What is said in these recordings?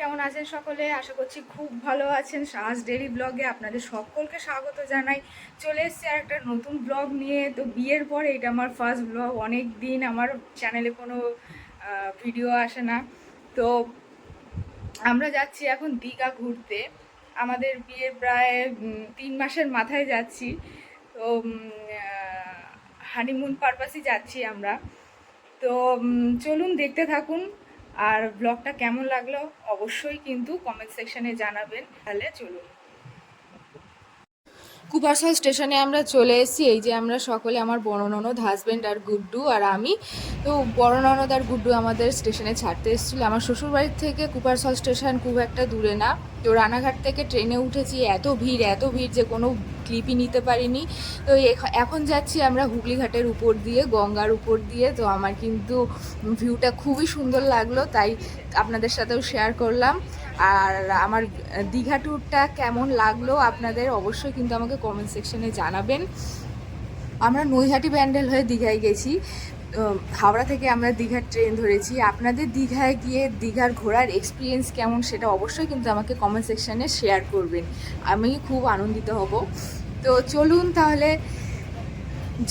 কেমন আছেন সকলে? আশা করছি খুব ভালো আছেন। সাহস ডেলি ব্লগে আপনাদের সকলকে স্বাগত জানাই। চলে এসেছি আর একটা নতুন ব্লগ নিয়ে। তো বিয়ের পরে এটা আমার ফার্স্ট ব্লগ অনেক দিন আমার চ্যানেলে কোনো ভিডিও আসে না। তো আমরা যাচ্ছি এখন দীঘা ঘুরতে। আমাদের বিয়ের প্রায় তিন মাসের মাথায় যাচ্ছি। তো হানিমুন পারপাসই যাচ্ছি আমরা। তো চলুন দেখতে থাকুন। আর ব্লগটা কেমন লাগল অবশ্যই কিন্তু কমেন্ট সেকশনে জানাবেন। তাহলে চলুন। কুপারসল স্টেশনে আমরা চলে এসেছি। এই যে আমরা সকলে, আমার বড় ননদ হাজব্যান্ড আর গুড্ডু আর আমি। তো বড় ননদ আর গুড্ডু আমাদের স্টেশনে ছাড়তে এসেছিল। আমার শ্বশুরবাড়ির থেকে কুপারসল স্টেশন খুব একটা দূরে না। তো রানাঘাট থেকে ট্রেনে উঠেছি। এত ভিড় এত ভিড় যে কোনো ক্লিপই নিতে পারিনি। তো এখন যাচ্ছি আমরা হুগলি ঘাটের উপর দিয়ে, গঙ্গার উপর দিয়ে। তো আমার কিন্তু ভিউটা খুবই সুন্দর লাগল, তাই আপনাদের সাথেও শেয়ার করলাম। আর আমার দীঘা ট্যুরটা কেমন লাগল আপনাদের অবশ্যই কিন্তু আমাকে কমেন্ট সেকশনে জানাবেন। আমরা নৈহাটি ব্যান্ডেল হয়ে দীঘায় গেছি। হাওড়া থেকে আমরা দীঘার ট্রেন ধরেছি। আপনাদের দীঘায় গিয়ে দীঘার ঘোরার এক্সপিরিয়েন্স কেমন সেটা অবশ্যই কিন্তু আমাকে কমেন্ট সেকশানে শেয়ার করবেন। আমি খুব আনন্দিত হব। তো চলুন তাহলে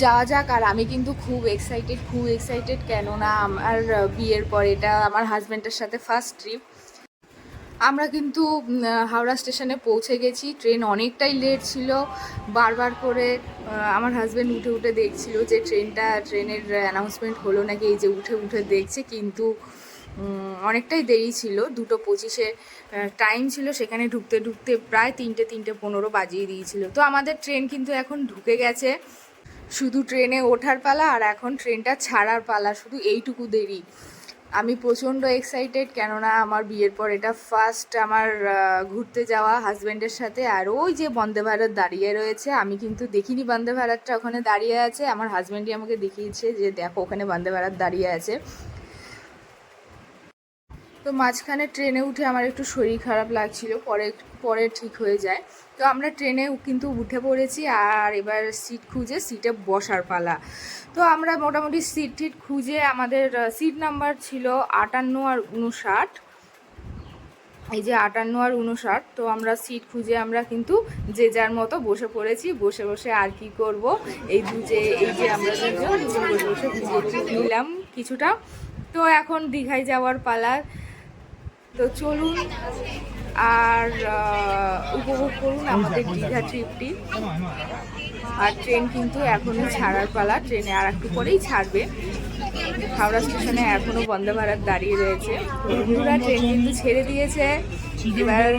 যাওয়া যাক, আর আমি কিন্তু খুব এক্সাইটেড খুব এক্সাইটেড কেননা আমার বিয়ের পর এটা আমার হাজব্যান্ডের সাথে ফার্স্ট ট্রিপ আমরা কিন্তু হাওড়া স্টেশনে পৌঁছে গেছি। ট্রেন অনেকটাই লেট ছিল। বারবার করে আমার হাজব্যান্ড উঠে উঠে দেখছিল যে ট্রেনটা ট্রেনের অ্যানাউন্সমেন্ট হলো নাকি? এই যে উঠে উঠে দেখছে, কিন্তু অনেকটাই দেরি ছিল। দুটো পঁচিশে টাইম ছিল, সেখানে ঢুকতে ঢুকতে প্রায় তিনটে তিনটে পনেরো বাজিয়ে দিয়েছিল। তো আমাদের ট্রেন কিন্তু এখন ঢুকে গেছে। শুধু ট্রেনে ওঠার পালা আর এখন ট্রেনটা ছাড়ার পালা, শুধু এইটুকু দেরি। আমি প্রচণ্ড এক্সাইটেড কেননা আমার বিয়ের পর এটা ফার্স্ট আমার ঘুরতে যাওয়া হাজব্যান্ডের সাথে। আর ওই যে বন্দে ভারত দাঁড়িয়ে রয়েছে, আমি কিন্তু দেখিনি বন্দে ভারতটা ওখানে দাঁড়িয়ে আছে। আমার হাজব্যান্ডই আমাকে দেখিয়েছে যে, দেখো, ওখানে বন্দে ভারত দাঁড়িয়ে আছে। তো মাঝখানে ট্রেনে উঠে আমার একটু শরীর খারাপ লাগছিল, পরে পরে ঠিক হয়ে যায়। তো আমরা ট্রেনে কিন্তু উঠে পড়েছি আর এবার সিট খুঁজে সিটে বসার পালা। তো আমরা মোটামুটি সিট টিট খুঁজে আমাদের সিট নাম্বার ছিল আটান্ন আর উনষাট। এই যে আটান্ন আর উনষাট, তো আমরা সিট খুঁজে আমরা কিন্তু যে যার মতো বসে পড়েছি, বসে বসে আর কি করব? এই দু যে, এই যে আমরা দুজন বসে বসে নিলাম কিছুটা। তো এখন দীঘায় যাওয়ার পালা। তো চলুন আর উপভোগ করুন আমাদের দীঘা ট্রিপটি আর ট্রেন কিন্তু এখনই ছাড়ার পালা, ট্রেনে আর একটু পরেই ছাড়বে। হাওড়া স্টেশনে এখনও বন্দে ভারত দাঁড়িয়ে রয়েছে। বন্ধুরা ট্রেন কিন্তু ছেড়ে দিয়েছে। এবার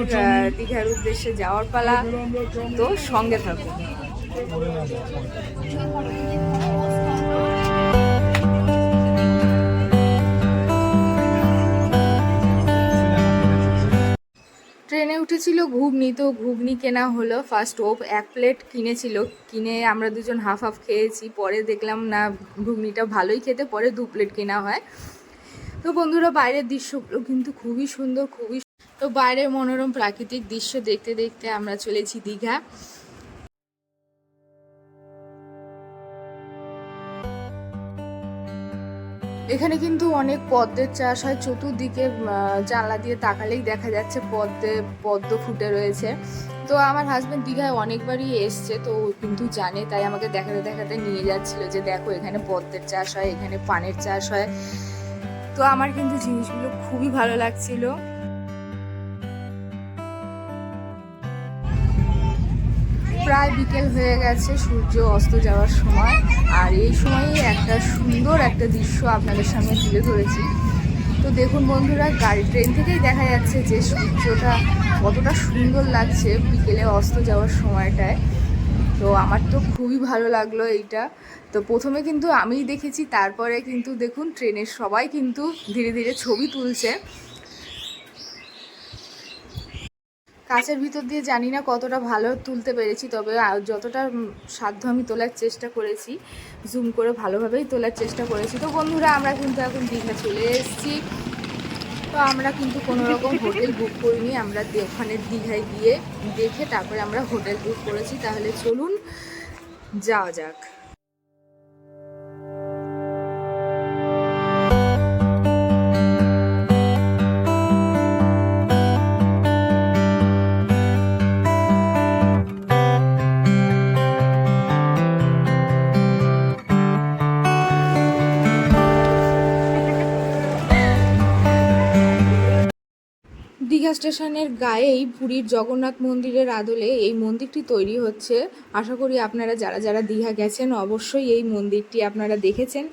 দীঘার উদ্দেশ্যে যাওয়ার পালা। তো সঙ্গে থাকুন। উঠেছিল ঘুগনি, তো ঘুগনি কেনা হলো ফার্স্ট ওপ এক প্লেট কিনেছিল। কিনে আমরা দুজন হাফ হাফ খেয়েছি, পরে দেখলাম না, ঘুগনিটা ভালোই খেতে, পরে দু প্লেট কেনা হয়। তো বন্ধুরা, বাইরের দৃশ্যগুলো কিন্তু খুবই সুন্দর, খুবই তো বাইরের মনোরম প্রাকৃতিক দৃশ্য দেখতে দেখতে আমরা চলেছি দীঘা। এখানে কিন্তু অনেক পদ্মের চাষ হয়, চতুর্দিকে জানলা দিয়ে তাকালেই দেখা যাচ্ছে পদ্মে, পদ্ম ফুটে রয়েছে। তো আমার হাজব্যান্ড দীঘায় অনেকবারই এসছে, তো কিন্তু জানে, তাই আমাকে দেখাতে দেখাতে নিয়ে যাচ্ছিল যে দেখো এখানে পদ্মের চাষ হয়, এখানে পানের চাষ হয়। তো আমার কিন্তু জিনিসগুলো খুবই ভালো লাগছিল। প্রায় বিকেল হয়ে গেছে, সূর্য অস্ত যাওয়ার সময়। আর এই সময়ই একটা সুন্দর একটা দৃশ্য আপনাদের সামনে তুলে ধরেছি। তো দেখুন বন্ধুরা, গাড়ি ট্রেন থেকেই দেখা যাচ্ছে যে সূর্যটা কতটা সুন্দর লাগছে বিকেলে অস্ত যাওয়ার সময়টায়। তো আমার তো খুবই ভালো লাগল এইটা। তো প্রথমে কিন্তু আমিই দেখেছি, তারপরে কিন্তু দেখুন ট্রেনের সবাই কিন্তু ধীরে ধীরে ছবি তুলছে। কাঁচের ভিতর দিয়ে জানি না কতটা ভালো তুলতে পেরেছি, তবে যতটা সাধ্য আমি তোলার চেষ্টা করেছি জুম করে ভালোভাবেই তোলার চেষ্টা করেছি। তো বন্ধুরা, আমরা কিন্তু এখন দীঘা চলে এসেছি। তো আমরা কিন্তু কোনো রকম হোটেল বুক করিনি, আমরা ওখানে দীঘায় গিয়ে দেখে তারপরে আমরা হোটেল বুক করেছি। তাহলে চলুন, যাওয়া যাক। দীঘা স্টেশনের গায়েই পুরীর জগন্নাথ মন্দিরের আদলে এই মন্দিরটি তৈরি হচ্ছে। আশা করি আপনারা যারা যারা দীঘা গেছেন, অবশ্যই এই মন্দিরটি আপনারা দেখেছেন।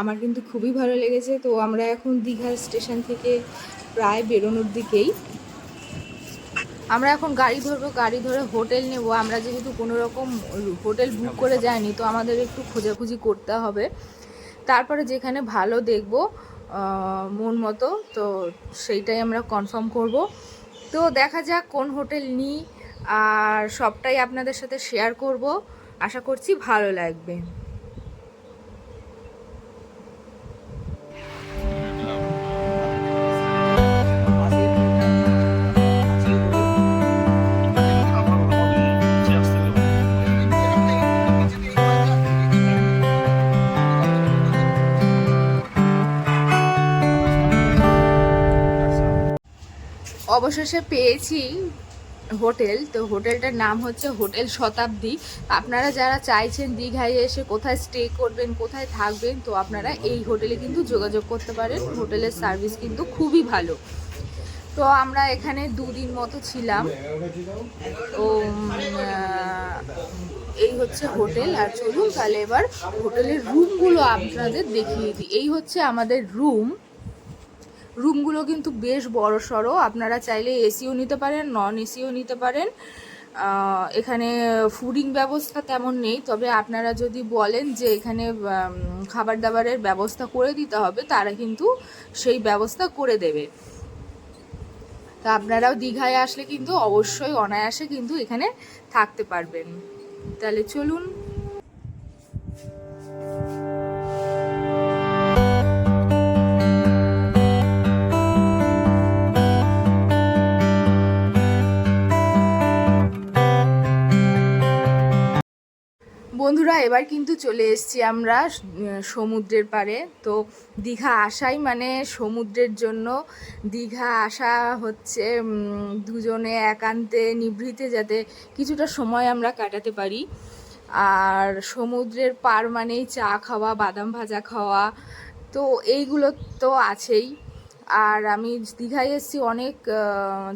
আমার কিন্তু খুবই ভালো লেগেছে। তো আমরা এখন দীঘা স্টেশন থেকে প্রায় বেরোনোর দিকেই। আমরা এখন গাড়ি ধরবো, গাড়ি ধরে হোটেল নেব। আমরা যেহেতু কোনো রকম হোটেল বুক করে যাইনি, তো আমাদের একটু খোঁজাখুঁজি করতে হবে। তারপরে যেখানে ভালো দেখব মন মতো, তো সেইটাই আমরা কনফার্ম করব। তো দেখা যাক কোন হোটেল নিই, আর সবটাই আপনাদের সাথে শেয়ার করব। আশা করছি ভালো লাগবে। অবশেষে পেয়েছি হোটেল। তো হোটেলটার নাম হচ্ছে হোটেল শতাব্দী। আপনারা যারা চাইছেন দীঘায় এসে কোথায় স্টে করবেন, কোথায় থাকবেন, তো আপনারা এই হোটেলে কিন্তু যোগাযোগ করতে পারেন। হোটেলের সার্ভিস কিন্তু খুবই ভালো। তো আমরা এখানে দুদিন মতো ছিলাম। তো এই হচ্ছে হোটেল। আর চলুন তাহলে এবার হোটেলের রুমগুলো আপনাদের দেখিয়ে দিই। এই হচ্ছে আমাদের রুম রুমগুলো কিন্তু বেশ বড় সড়ো। আপনারা চাইলে এসিও নিতে পারেন, নন এসিও নিতে পারেন। এখানে ফুডিং ব্যবস্থা তেমন নেই, তবে আপনারা যদি বলেন যে এখানে খাবার দাবারের ব্যবস্থা করে দিতে হবে, তারা কিন্তু সেই ব্যবস্থা করে দেবে। তা আপনারাও দীঘায় আসলে কিন্তু অবশ্যই অনায়াসে কিন্তু এখানে থাকতে পারবেন। তাহলে চলুন বন্ধুরা, এবার কিন্তু চলে এসেছি আমরা সমুদ্রের পারে তো দীঘা আসাই মানে সমুদ্রের জন্য দীঘা আসা হচ্ছে দুজনে একান্তে নিভৃতে যাতে কিছুটা সময় আমরা কাটাতে পারি। আর সমুদ্রের পার মানেই চা খাওয়া, বাদাম ভাজা খাওয়া, তো এইগুলো তো আছেই। আর আমি দীঘায় এসেছি অনেক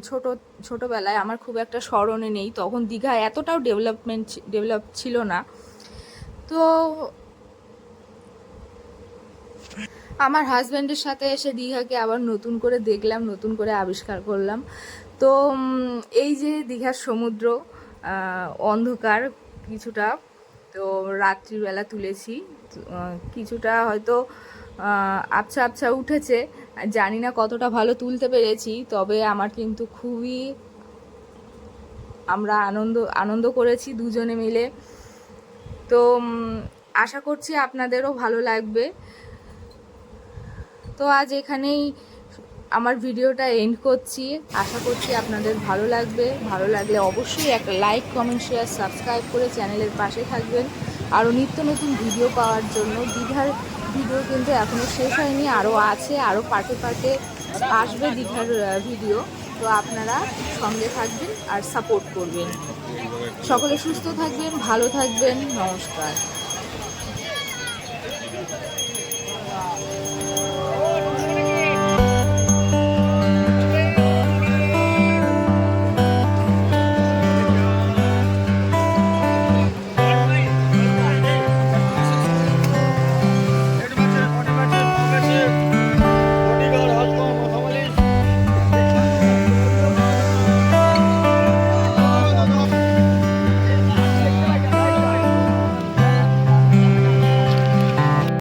ছোট, ছোটোবেলায়। আমার খুব একটা স্মরণে নেই। তখন দীঘা এতটাও ডেভেলপমেন্ট, ডেভেলপ ছিল না। তো আমার হাজব্যান্ডের সাথে এসে দীঘাকে আবার নতুন করে দেখলাম, নতুন করে আবিষ্কার করলাম। তো এই যে দীঘার সমুদ্র অন্ধকার কিছুটা, তো রাত্রিবেলা তুলেছি। কিছুটা হয়তো আবছা আবছা উঠেছে। জানি না কতটা ভালো তুলতে পেরেছি, তবে আমার কিন্তু খুবই আমরা আনন্দ আনন্দ করেছি দুজনে মিলে। তো আশা করছি আপনাদেরও ভালো লাগবে। তো আজ এখানেই আমার ভিডিওটা এন্ড করছি। আশা করছি আপনাদের ভালো লাগবে। ভালো লাগলে অবশ্যই একটা লাইক কমেন্ট শেয়ার সাবস্ক্রাইব করে চ্যানেলের পাশে থাকবেন। আরও নিত্য নতুন ভিডিও পাওয়ার জন্য দীঘার ভিডিও কিন্তু এখনও শেষ হয়নি, আরও আছে, আরও পার্টে পার্টে আসবে দীঘার ভিডিও। তো আপনারা সঙ্গে থাকবেন আর সাপোর্ট করবেন। সকলে সুস্থ থাকবেন ভালো থাকবেন নমস্কার।